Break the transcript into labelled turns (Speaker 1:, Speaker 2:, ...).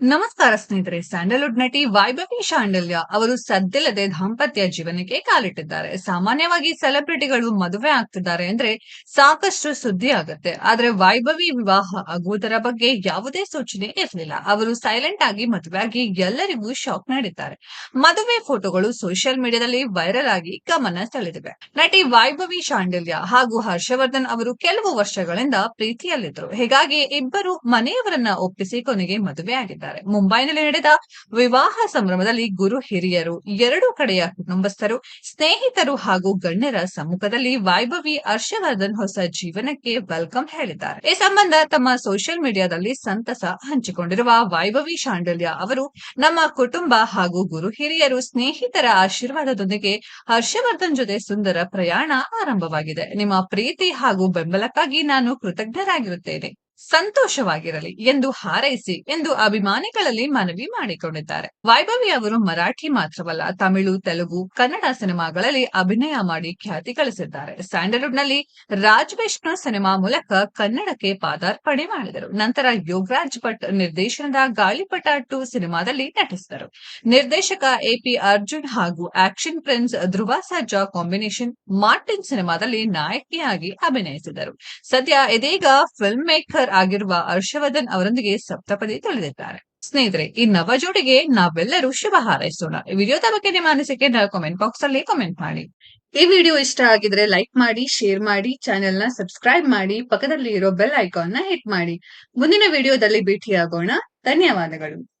Speaker 1: ನಮಸ್ಕಾರ ಸ್ನೇಹಿತರೆ, ಸ್ಯಾಂಡಲ್ವುಡ್ ನಟಿ ವೈಭವಿ ಶಾಂಡಲ್ಯ ಅವರು ಸದ್ದಿಲ್ಲದೆ ದಾಂಪತ್ಯ ಜೀವನಕ್ಕೆ ಕಾಲಿಟ್ಟಿದ್ದಾರೆ. ಸಾಮಾನ್ಯವಾಗಿ ಸೆಲೆಬ್ರಿಟಿಗಳು ಮದುವೆ ಆಗ್ತಿದ್ದಾರೆ ಅಂದ್ರೆ ಸಾಕಷ್ಟು ಸುದ್ದಿ ಆಗುತ್ತೆ. ಆದ್ರೆ ವೈಭವಿ ವಿವಾಹ ಆಗುವುದರ ಬಗ್ಗೆ ಯಾವುದೇ ಸೂಚನೆ ಇರಲಿಲ್ಲ. ಅವರು ಸೈಲೆಂಟ್ ಆಗಿ ಮದುವೆಯಾಗಿ ಎಲ್ಲರಿಗೂ ಶಾಕ್ ನೀಡಿದ್ದಾರೆ. ಮದುವೆ ಫೋಟೋಗಳು ಸೋಷಿಯಲ್ ಮೀಡಿಯಾದಲ್ಲಿ ವೈರಲ್ ಆಗಿ ಗಮನ ಸೆಳೆದಿವೆ. ನಟಿ ವೈಭವಿ ಶಾಂಡಲ್ಯ ಹಾಗೂ ಹರ್ಷವರ್ಧನ್ ಅವರು ಕೆಲವು ವರ್ಷಗಳಿಂದ ಪ್ರೀತಿಯಲ್ಲಿದ್ದರು. ಹೀಗಾಗಿ ಇಬ್ಬರು ಮನೆಯವರನ್ನ ಒಪ್ಪಿಸಿ ಕೊನೆಗೆ ಮದುವೆಯಾಗಿದ್ದಾರೆ ಮುಂಬೈನಲ್ಲಿ ನಡೆದ ವಿವಾಹ ಸಂಭ್ರಮದಲ್ಲಿ ಗುರು ಹಿರಿಯರು, ಎರಡು ಕಡೆಯ ಕುಟುಂಬಸ್ಥರು, ಸ್ನೇಹಿತರು ಹಾಗೂ ಗಣ್ಯರ ಸಮ್ಮುಖದಲ್ಲಿ ವೈಭವಿ ಹರ್ಷವರ್ಧನ್ ಹೊಸ ಜೀವನಕ್ಕೆ ವೆಲ್ಕಮ್ ಹೇಳಿದ್ದಾರೆ. ಈ ಸಂಬಂಧ ತಮ್ಮ ಸೋಷಿಯಲ್ ಮೀಡಿಯಾದಲ್ಲಿ ಸಂತಸ ಹಂಚಿಕೊಂಡಿರುವ ವೈಭವಿ ಶಾಂಡಲ್ಯ ಅವರು, ನಮ್ಮ ಕುಟುಂಬ ಹಾಗೂ ಗುರು ಹಿರಿಯರು ಸ್ನೇಹಿತರ ಆಶೀರ್ವಾದದೊಂದಿಗೆ ಹರ್ಷವರ್ಧನ್ ಜೊತೆ ಸುಂದರ ಪ್ರಯಾಣ ಆರಂಭವಾಗಿದೆ. ನಿಮ್ಮ ಪ್ರೀತಿ ಹಾಗೂ ಬೆಂಬಲಕ್ಕಾಗಿ ನಾನು ಕೃತಜ್ಞರಾಗಿರುತ್ತೇನೆ. ಸಂತೋಷವಾಗಿರಲಿ ಎಂದು ಹಾರೈಸಿ ಎಂದು ಅಭಿಮಾನಿಗಳಲ್ಲಿ ಮನವಿ ಮಾಡಿಕೊಂಡಿದ್ದಾರೆ. ವೈಭವಿ ಅವರು ಮರಾಠಿ ಮಾತ್ರವಲ್ಲ, ತಮಿಳು, ತೆಲುಗು, ಕನ್ನಡ ಸಿನಿಮಾಗಳಲ್ಲಿ ಅಭಿನಯ ಮಾಡಿ ಖ್ಯಾತಿ ಗಳಿಸಿದ್ದಾರೆ. ಸ್ಯಾಂಡಲ್ವುಡ್ನಲ್ಲಿ ರಾಜ್ ಸಿನಿಮಾ ಮೂಲಕ ಕನ್ನಡಕ್ಕೆ ಪಾದಾರ್ಪಣೆ ಮಾಡಿದರು. ನಂತರ ಯೋಗರಾಜ್ ಭಟ್ ನಿರ್ದೇಶನದ ಗಾಳಿಪಟ ಟು ಸಿನಿಮಾದಲ್ಲಿ ನಟಿಸಿದರು. ನಿರ್ದೇಶಕ ಎಪಿ ಅರ್ಜುನ್ ಹಾಗೂ action prince Dhruva Sarja combination Martin ಸಿನಿಮಾದಲ್ಲಿ ನಾಯಕಿಯಾಗಿ ಅಭಿನಯಿಸಿದರು. ಸದ್ಯ ಇದೀಗ ಫಿಲ್ಮ್ ಮೇಕರ್ ಆಗಿರುವ ಹರ್ಷವರ್ಧನ್ ಅವರೊಂದಿಗೆ ಸಪ್ತಪದಿ ತೊಳೆದಿದ್ದಾರೆ. ಸ್ನೇಹಿತರೆ, ಈ ನವ ಜೋಡಿಗೆ ನಾವೆಲ್ಲರೂ ಶುಭ ಹಾರೈಸೋಣ. ಈ ವಿಡಿಯೋದ ಬಗ್ಗೆ ನಿಮ್ಮ ಅನಿಸಿಕೆ ಕಾಮೆಂಟ್ ಬಾಕ್ಸ್ ಅಲ್ಲಿ ಕಾಮೆಂಟ್ ಮಾಡಿ. ಈ ವಿಡಿಯೋ ಇಷ್ಟ ಆಗಿದ್ರೆ ಲೈಕ್ ಮಾಡಿ ಶೇರ್ ಮಾಡಿ ಚಾನೆಲ್ನ ಸಬ್ಸ್ಕ್ರೈಬ್ ಮಾಡಿ ಪಕ್ಕದಲ್ಲಿ ಇರೋ ಬೆಲ್ ಐಕಾನ್ನ ಹಿಟ್ ಮಾಡಿ. ಮುಂದಿನ ವಿಡಿಯೋದಲ್ಲಿ ಭೇಟಿಯಾಗೋಣ. ಧನ್ಯವಾದಗಳು.